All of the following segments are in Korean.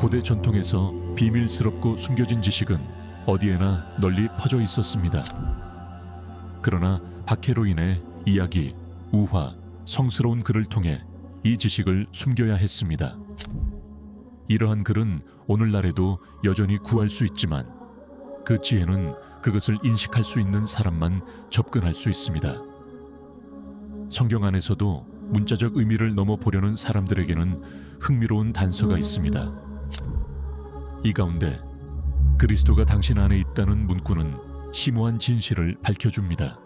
고대 전통에서 비밀스럽고 숨겨진 지식은 어디에나 널리 퍼져 있었습니다. 그러나 박해로 인해 이야기, 우화, 성스러운 글을 통해 이 지식을 숨겨야 했습니다. 이러한 글은 오늘날에도 여전히 구할 수 있지만 그 지혜는 그것을 인식할 수 있는 사람만 접근할 수 있습니다. 성경 안에서도 문자적 의미를 넘어 보려는 사람들에게는 흥미로운 단서가 있습니다. 이 가운데 그리스도가 당신 안에 있다는 문구는 심오한 진실을 밝혀줍니다.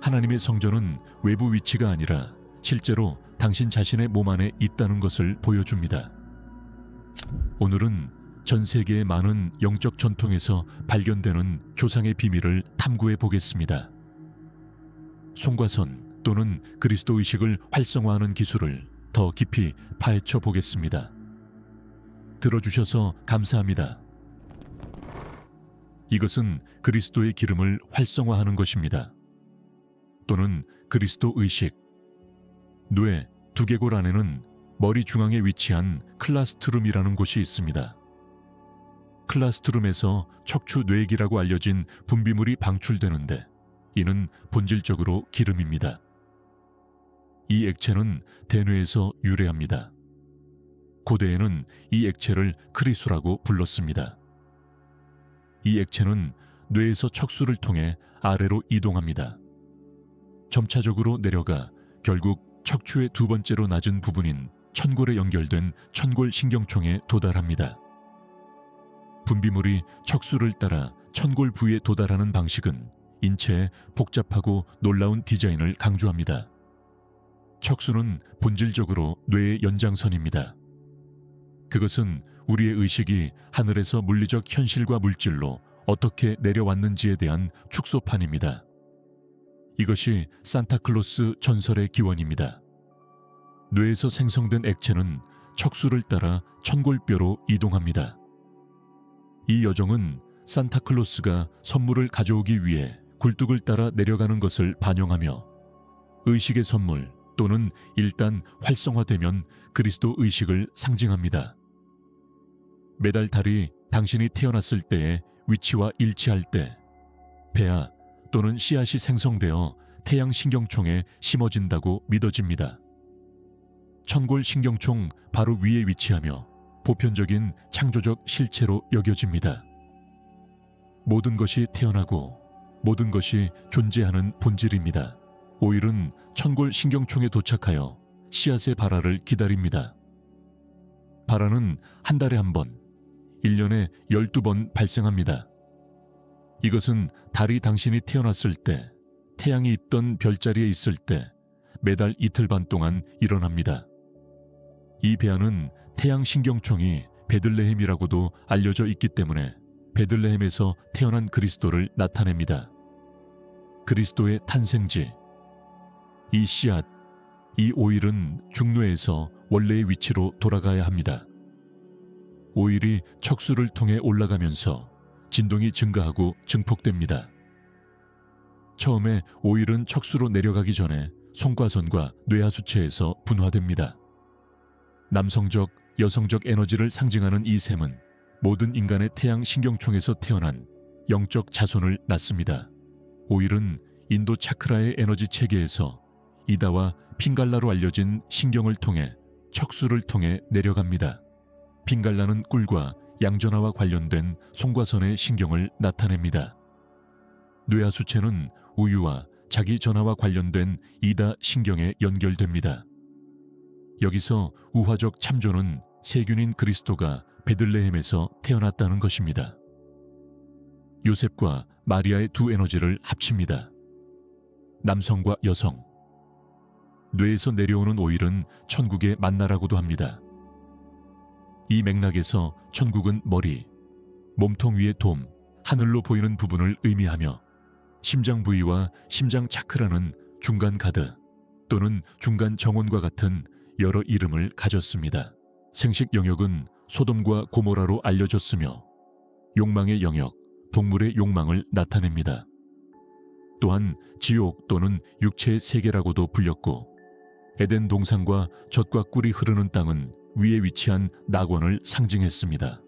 하나님의 성전은 외부 위치가 아니라 실제로 당신 자신의 몸 안에 있다는 것을 보여줍니다. 오늘은 전 세계의 많은 영적 전통에서 발견되는 조상의 비밀을 탐구해 보겠습니다. 송과선 또는 그리스도 의식을 활성화하는 기술을 더 깊이 파헤쳐 보겠습니다. 들어주셔서 감사합니다. 이것은 그리스도의 기름을 활성화하는 것입니다. 또는 그리스도 의식. 뇌 두개골 안에는 머리 중앙에 위치한 클라스트룸이라는 곳이 있습니다. 클라스트룸에서 척추 뇌액이라고 알려진 분비물이 방출되는데 이는 본질적으로 기름입니다. 이 액체는 대뇌에서 유래합니다. 고대에는 이 액체를 크리수라고 불렀습니다. 이 액체는 뇌에서 척수를 통해 아래로 이동합니다. 점차적으로 내려가 결국 척추의 두 번째로 낮은 부분인 천골에 연결된 천골 신경총에 도달합니다. 분비물이 척수를 따라 천골 부위에 도달하는 방식은 인체의 복잡하고 놀라운 디자인을 강조합니다. 척수는 본질적으로 뇌의 연장선입니다. 그것은 우리의 의식이 하늘에서 물리적 현실과 물질로 어떻게 내려왔는지에 대한 축소판입니다. 이것이 산타클로스 전설의 기원입니다. 뇌에서 생성된 액체는 척수를 따라 천골뼈로 이동합니다. 이 여정은 산타클로스가 선물을 가져오기 위해 굴뚝을 따라 내려가는 것을 반영하며 의식의 선물 또는 일단 활성화되면 그리스도 의식을 상징합니다. 매달 달이 당신이 태어났을 때의 위치와 일치할 때 폐하 또는 씨앗이 생성되어 태양 신경총에 심어진다고 믿어집니다. 천골 신경총 바로 위에 위치하며 보편적인 창조적 실체로 여겨집니다. 모든 것이 태어나고 모든 것이 존재하는 본질입니다. 오일은 천골 신경총에 도착하여 씨앗의 발화를 기다립니다. 발화는 한 달에 한 번, 1년에 12번 발생합니다. 이것은 달이 당신이 태어났을 때, 태양이 있던 별자리에 있을 때, 매달 이틀 반 동안 일어납니다. 이 배아는 태양 신경총이 베들레헴이라고도 알려져 있기 때문에 베들레헴에서 태어난 그리스도를 나타냅니다. 그리스도의 탄생지. 이 씨앗, 이 오일은 중뇌에서 원래의 위치로 돌아가야 합니다. 오일이 척수를 통해 올라가면서 진동이 증가하고 증폭됩니다. 처음에 오일은 척수로 내려가기 전에 송과선과 뇌하수체에서 분화됩니다. 남성적, 여성적 에너지를 상징하는 이 셈은 모든 인간의 태양 신경총에서 태어난 영적 자손을 낳습니다. 오일은 인도 차크라의 에너지 체계에서 이다와 핑갈라로 알려진 신경을 통해 척수를 통해 내려갑니다. 핑갈라는 꿀과 양전화와 관련된 송과선의 신경을 나타냅니다. 뇌하수체는 우유와 자기 전화와 관련된 이다 신경에 연결됩니다. 여기서 우화적 참조는 세균인 그리스도가 베들레헴에서 태어났다는 것입니다. 요셉과 마리아의 두 에너지를 합칩니다. 남성과 여성. 뇌에서 내려오는 오일은 천국의 만나라고도 합니다. 이 맥락에서 천국은 머리, 몸통 위의 돔, 하늘로 보이는 부분을 의미하며 심장 부위와 심장 차크라는 중간 가드 또는 중간 정원과 같은 여러 이름을 가졌습니다. 생식 영역은 소돔과 고모라로 알려졌으며 욕망의 영역, 동물의 욕망을 나타냅니다. 또한 지옥 또는 육체의 세계라고도 불렸고 에덴 동산과 젖과 꿀이 흐르는 땅은 위에 위치한 낙원을 상징했습니다.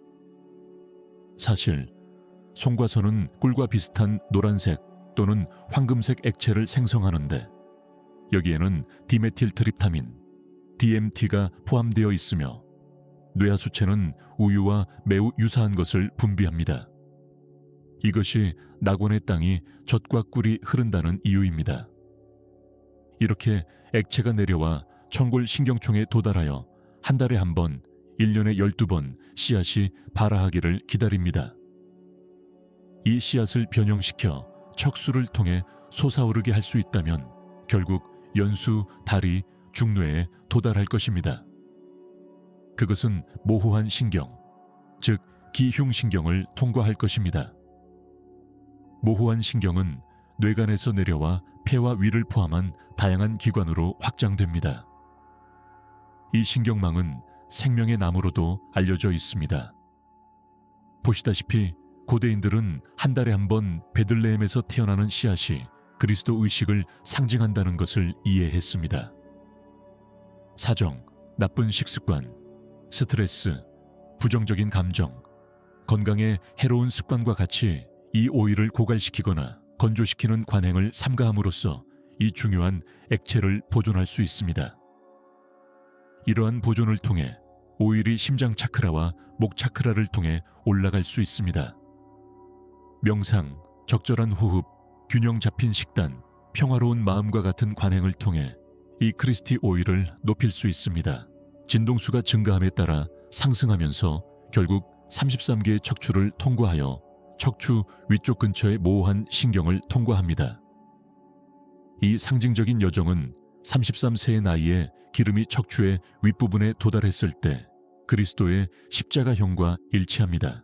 사실 송과선은 꿀과 비슷한 노란색 또는 황금색 액체를 생성하는데 여기에는 디메틸트립타민, DMT가 포함되어 있으며 뇌하수체는 우유와 매우 유사한 것을 분비합니다. 이것이 낙원의 땅이 젖과 꿀이 흐른다는 이유입니다. 이렇게 액체가 내려와 청골 신경총에 도달하여 한 달에 한 번, 1년에 12번 씨앗이 발아하기를 기다립니다. 이 씨앗을 변형시켜 척수를 통해 솟아오르게 할 수 있다면 결국 연수, 다리, 중뇌에 도달할 것입니다. 그것은 모호한 신경, 즉 기흉신경을 통과할 것입니다. 모호한 신경은 뇌간에서 내려와 폐와 위를 포함한 다양한 기관으로 확장됩니다. 이 신경망은 생명의 나무로도 알려져 있습니다. 보시다시피 고대인들은 한 달에 한 번 베들레헴에서 태어나는 씨앗이 그리스도 의식을 상징한다는 것을 이해했습니다. 사정, 나쁜 식습관, 스트레스, 부정적인 감정, 건강에 해로운 습관과 같이 이 오일을 고갈시키거나 건조시키는 관행을 삼가함으로써 이 중요한 액체를 보존할 수 있습니다. 이러한 보존을 통해 오일이 심장 차크라와 목 차크라를 통해 올라갈 수 있습니다. 명상, 적절한 호흡, 균형 잡힌 식단, 평화로운 마음과 같은 관행을 통해 이 크리스티 오일을 높일 수 있습니다. 진동수가 증가함에 따라 상승하면서 결국 33개의 척추를 통과하여 척추 위쪽 근처의 모호한 신경을 통과합니다. 이 상징적인 여정은 33세의 나이에 기름이 척추의 윗부분에 도달했을 때 그리스도의 십자가형과 일치합니다.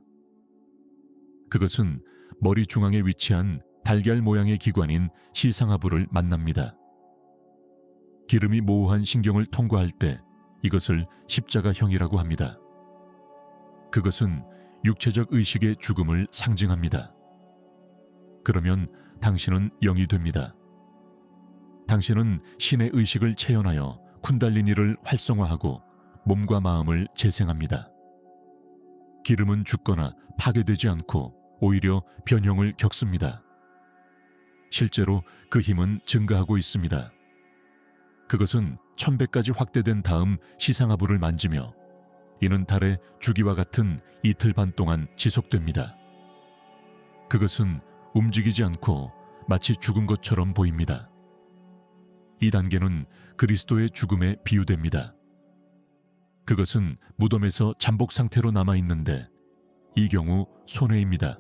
그것은 머리 중앙에 위치한 달걀 모양의 기관인 시상하부를 만납니다. 기름이 모호한 신경을 통과할 때 이것을 십자가형이라고 합니다. 그것은 육체적 의식의 죽음을 상징합니다. 그러면 당신은 영이 됩니다. 당신은 신의 의식을 체현하여 쿤달리니를 활성화하고 몸과 마음을 재생합니다. 기름은 죽거나 파괴되지 않고 오히려 변형을 겪습니다. 실제로 그 힘은 증가하고 있습니다. 그것은 천배까지 확대된 다음 시상하부를 만지며 이는 달의 주기와 같은 이틀 반 동안 지속됩니다. 그것은 움직이지 않고 마치 죽은 것처럼 보입니다. 이 단계는 그리스도의 죽음에 비유됩니다. 그것은 무덤에서 잠복 상태로 남아 있는데 이 경우 손해입니다.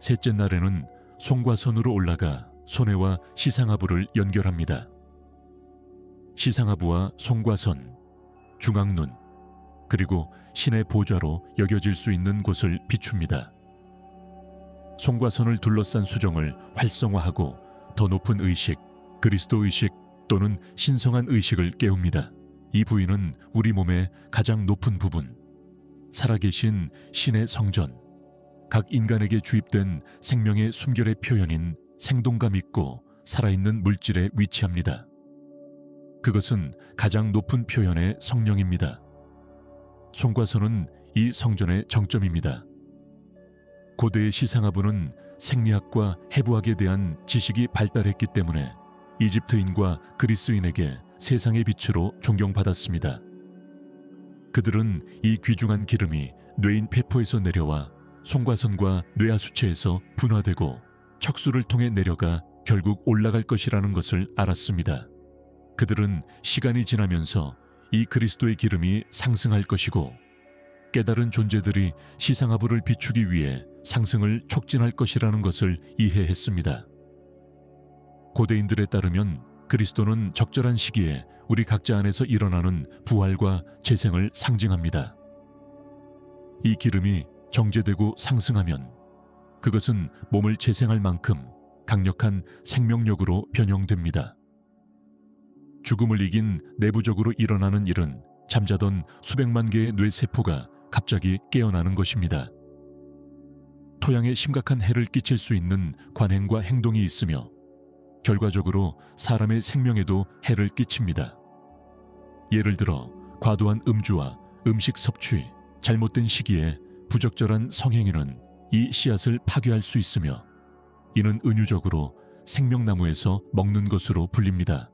셋째 날에는 손과 손으로 올라가 손해와 시상하부를 연결합니다. 시상하부와 손과 손, 중앙눈, 그리고 신의 보좌로 여겨질 수 있는 곳을 비춥니다. 손과 손을 둘러싼 수정을 활성화하고 더 높은 의식, 그리스도 의식 또는 신성한 의식을 깨웁니다. 이 부위는 우리 몸의 가장 높은 부분, 살아계신 신의 성전, 각 인간에게 주입된 생명의 숨결의 표현인 생동감 있고 살아있는 물질에 위치합니다. 그것은 가장 높은 표현의 성령입니다. 손과 손은 이 성전의 정점입니다. 고대의 시상하부는 생리학과 해부학에 대한 지식이 발달했기 때문에 이집트인과 그리스인에게 세상의 빛으로 존경받았습니다. 그들은 이 귀중한 기름이 뇌인 폐포에서 내려와 송과선과 뇌하수체에서 분화되고 척수를 통해 내려가 결국 올라갈 것이라는 것을 알았습니다. 그들은 시간이 지나면서 이 그리스도의 기름이 상승할 것이고 깨달은 존재들이 시상하부를 비추기 위해 상승을 촉진할 것이라는 것을 이해했습니다. 고대인들에 따르면 그리스도는 적절한 시기에 우리 각자 안에서 일어나는 부활과 재생을 상징합니다. 이 기름이 정제되고 상승하면 그것은 몸을 재생할 만큼 강력한 생명력으로 변형됩니다. 죽음을 이긴 내부적으로 일어나는 일은 잠자던 수백만 개의 뇌세포가 갑자기 깨어나는 것입니다. 토양에 심각한 해를 끼칠 수 있는 관행과 행동이 있으며 결과적으로 사람의 생명에도 해를 끼칩니다. 예를 들어 과도한 음주와 음식 섭취, 잘못된 시기에 부적절한 성행위는 이 씨앗을 파괴할 수 있으며 이는 은유적으로 생명나무에서 먹는 것으로 불립니다.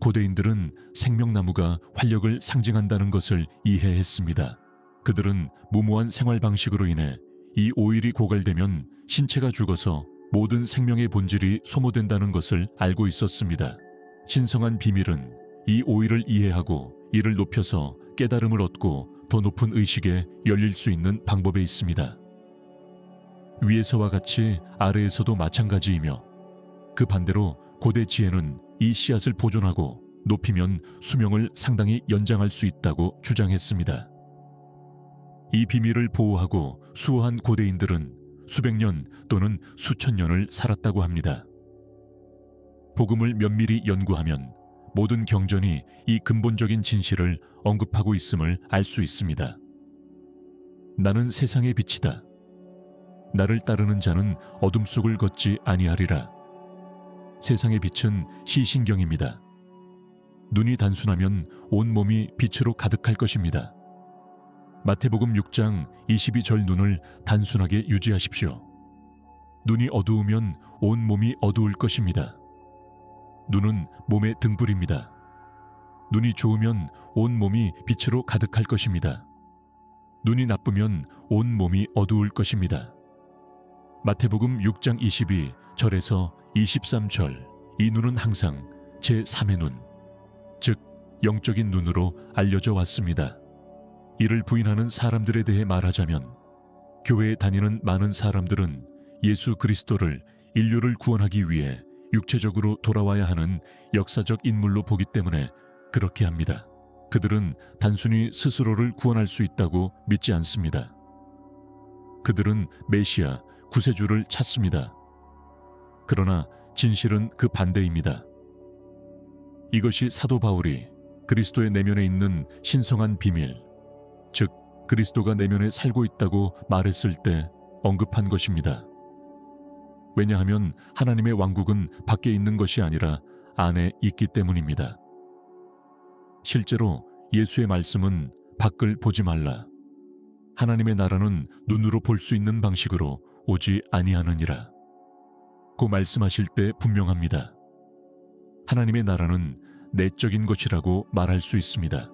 고대인들은 생명나무가 활력을 상징한다는 것을 이해했습니다. 그들은 무모한 생활 방식으로 인해 이 오일이 고갈되면 신체가 죽어서 모든 생명의 본질이 소모된다는 것을 알고 있었습니다. 신성한 비밀은 이 오일을 이해하고 이를 높여서 깨달음을 얻고 더 높은 의식에 열릴 수 있는 방법에 있습니다. 위에서와 같이 아래에서도 마찬가지이며 그 반대로 고대 지혜는 이 씨앗을 보존하고 높이면 수명을 상당히 연장할 수 있다고 주장했습니다. 이 비밀을 보호하고 수호한 고대인들은 수백 년 또는 수천 년을 살았다고 합니다. 복음을 면밀히 연구하면 모든 경전이 이 근본적인 진실을 언급하고 있음을 알 수 있습니다. 나는 세상의 빛이다. 나를 따르는 자는 어둠 속을 걷지 아니하리라. 세상의 빛은 시신경입니다. 눈이 단순하면 온 몸이 빛으로 가득할 것입니다. 마태복음 6장 22절 눈을 단순하게 유지하십시오. 눈이 어두우면 온 몸이 어두울 것입니다. 눈은 몸의 등불입니다. 눈이 좋으면 온 몸이 빛으로 가득할 것입니다. 눈이 나쁘면 온 몸이 어두울 것입니다. 마태복음 6장 22절에서 23절 이 눈은 항상 제3의 눈, 즉 영적인 눈으로 알려져 왔습니다. 이를 부인하는 사람들에 대해 말하자면 교회에 다니는 많은 사람들은 예수 그리스도를 인류를 구원하기 위해 육체적으로 돌아와야 하는 역사적 인물로 보기 때문에 그렇게 합니다. 그들은 단순히 스스로를 구원할 수 있다고 믿지 않습니다. 그들은 메시아, 구세주를 찾습니다. 그러나 진실은 그 반대입니다. 이것이 사도 바울이 그리스도의 내면에 있는 신성한 비밀, 즉 그리스도가 내면에 살고 있다고 말했을 때 언급한 것입니다. 왜냐하면 하나님의 왕국은 밖에 있는 것이 아니라 안에 있기 때문입니다. 실제로 예수의 말씀은 밖을 보지 말라. 하나님의 나라는 눈으로 볼 수 있는 방식으로 오지 아니하느니라. 고 말씀하실 때 분명합니다. 하나님의 나라는 내적인 것이라고 말할 수 있습니다.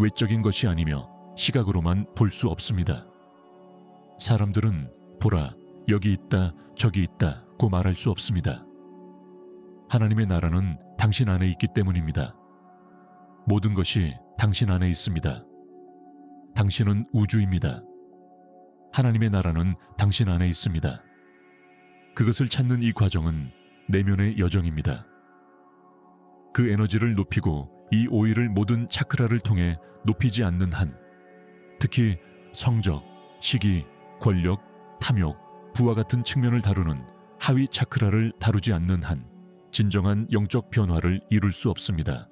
외적인 것이 아니며 시각으로만 볼 수 없습니다. 사람들은 보라, 여기 있다, 저기 있다, 고 말할 수 없습니다. 하나님의 나라는 당신 안에 있기 때문입니다. 모든 것이 당신 안에 있습니다. 당신은 우주입니다. 하나님의 나라는 당신 안에 있습니다. 그것을 찾는 이 과정은 내면의 여정입니다. 그 에너지를 높이고 이 오일을 모든 차크라를 통해 높이지 않는 한, 특히 성적, 시기, 권력, 탐욕, 부와 같은 측면을 다루는 하위 차크라를 다루지 않는 한, 진정한 영적 변화를 이룰 수 없습니다.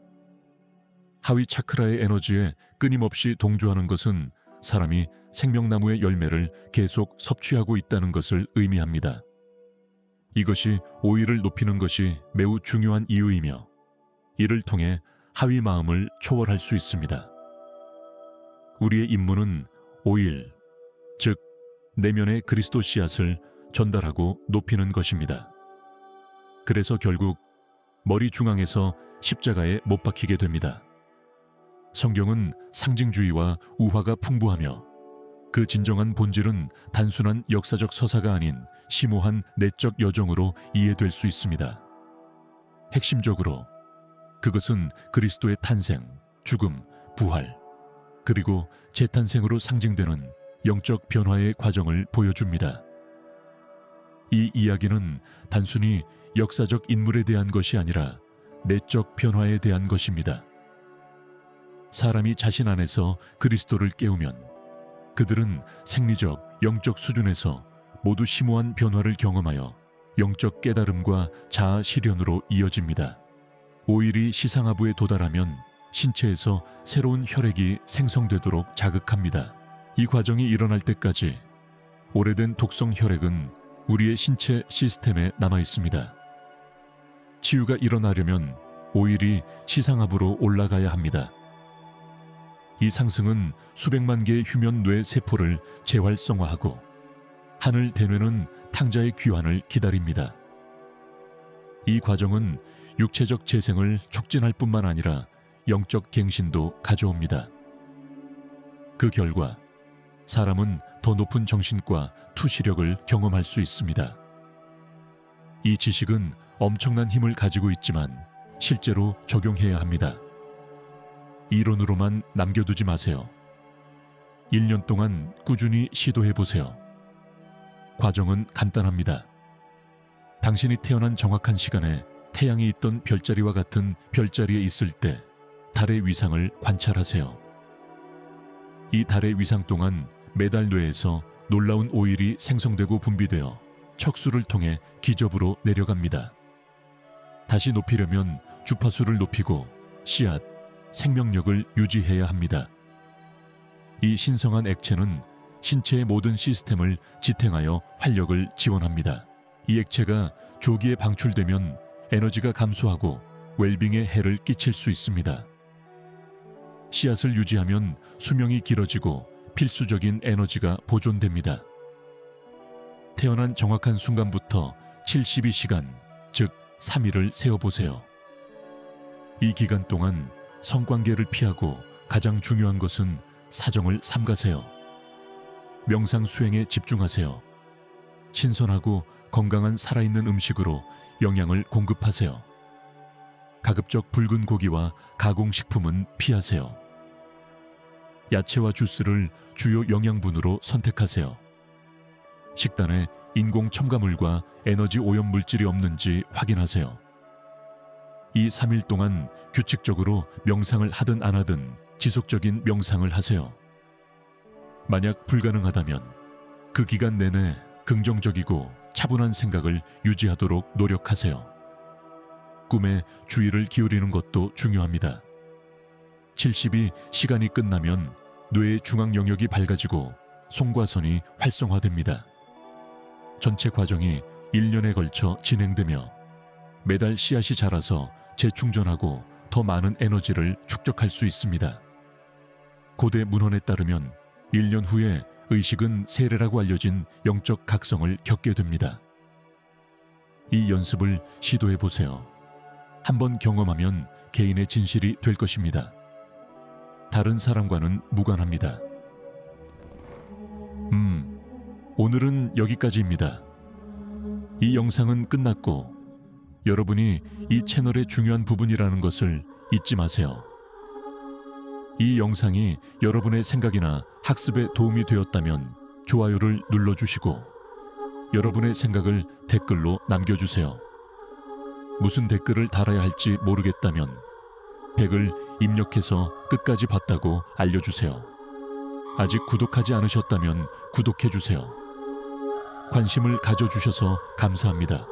하위 차크라의 에너지에 끊임없이 동조하는 것은 사람이 생명나무의 열매를 계속 섭취하고 있다는 것을 의미합니다. 이것이 오일을 높이는 것이 매우 중요한 이유이며 이를 통해 하위 마음을 초월할 수 있습니다. 우리의 임무는 오일, 즉 내면의 그리스도 씨앗을 전달하고 높이는 것입니다. 그래서 결국 머리 중앙에서 십자가에 못 박히게 됩니다. 성경은 상징주의와 우화가 풍부하며 그 진정한 본질은 단순한 역사적 서사가 아닌 심오한 내적 여정으로 이해될 수 있습니다. 핵심적으로 그것은 그리스도의 탄생, 죽음, 부활, 그리고 재탄생으로 상징되는 영적 변화의 과정을 보여줍니다. 이 이야기는 단순히 역사적 인물에 대한 것이 아니라 내적 변화에 대한 것입니다. 사람이 자신 안에서 그리스도를 깨우면 그들은 생리적, 영적 수준에서 모두 심오한 변화를 경험하여 영적 깨달음과 자아 실현으로 이어집니다. 오일이 시상하부에 도달하면 신체에서 새로운 혈액이 생성되도록 자극합니다. 이 과정이 일어날 때까지 오래된 독성 혈액은 우리의 신체 시스템에 남아 있습니다. 치유가 일어나려면 오일이 시상하부로 올라가야 합니다. 이 상승은 수백만 개의 휴면 뇌 세포를 재활성화하고 하늘 대뇌는 탕자의 귀환을 기다립니다. 이 과정은 육체적 재생을 촉진할 뿐만 아니라 영적 갱신도 가져옵니다. 그 결과 사람은 더 높은 정신과 투시력을 경험할 수 있습니다. 이 지식은 엄청난 힘을 가지고 있지만 실제로 적용해야 합니다. 이론으로만 남겨두지 마세요. 1년 동안 꾸준히 시도해 보세요. 과정은 간단합니다. 당신이 태어난 정확한 시간에 태양이 있던 별자리와 같은 별자리에 있을 때 달의 위상을 관찰하세요. 이 달의 위상 동안 매달 뇌에서 놀라운 오일이 생성되고 분비되어 척수를 통해 기접으로 내려갑니다. 다시 높이려면 주파수를 높이고 씨앗, 생명력을 유지해야 합니다. 이 신성한 액체는 신체의 모든 시스템을 지탱하여 활력을 지원합니다. 이 액체가 조기에 방출되면 에너지가 감소하고 웰빙에 해를 끼칠 수 있습니다. 씨앗을 유지하면 수명이 길어지고 필수적인 에너지가 보존됩니다. 태어난 정확한 순간부터 72시간, 즉 3일을 세어보세요. 이 기간 동안 성관계를 피하고 가장 중요한 것은 사정을 삼가세요. 명상 수행에 집중하세요. 신선하고 건강한 살아있는 음식으로 영양을 공급하세요. 가급적 붉은 고기와 가공식품은 피하세요. 야채와 주스를 주요 영양분으로 선택하세요. 식단에 인공 첨가물과 에너지 오염 물질이 없는지 확인하세요. 이 3일 동안 규칙적으로 명상을 하든 안 하든 지속적인 명상을 하세요. 만약 불가능하다면 그 기간 내내 긍정적이고 차분한 생각을 유지하도록 노력하세요. 꿈에 주의를 기울이는 것도 중요합니다. 70이 시간이 끝나면 뇌의 중앙 영역이 밝아지고 송과선이 활성화됩니다. 전체 과정이 1년에 걸쳐 진행되며 매달 씨앗이 자라서 재충전하고 더 많은 에너지를 축적할 수 있습니다. 고대 문헌에 따르면 1년 후에 의식은 세례라고 알려진 영적 각성을 겪게 됩니다. 이 연습을 시도해 보세요. 한번 경험하면 개인의 진실이 될 것입니다. 다른 사람과는 무관합니다. 음, 오늘은 여기까지입니다. 이 영상은 끝났고 여러분이 이 채널의 중요한 부분이라는 것을 잊지 마세요. 이 영상이 여러분의 생각이나 학습에 도움이 되었다면 좋아요를 눌러주시고 여러분의 생각을 댓글로 남겨주세요. 무슨 댓글을 달아야 할지 모르겠다면 백을 입력해서 끝까지 봤다고 알려주세요. 아직 구독하지 않으셨다면 구독해주세요. 관심을 가져주셔서 감사합니다.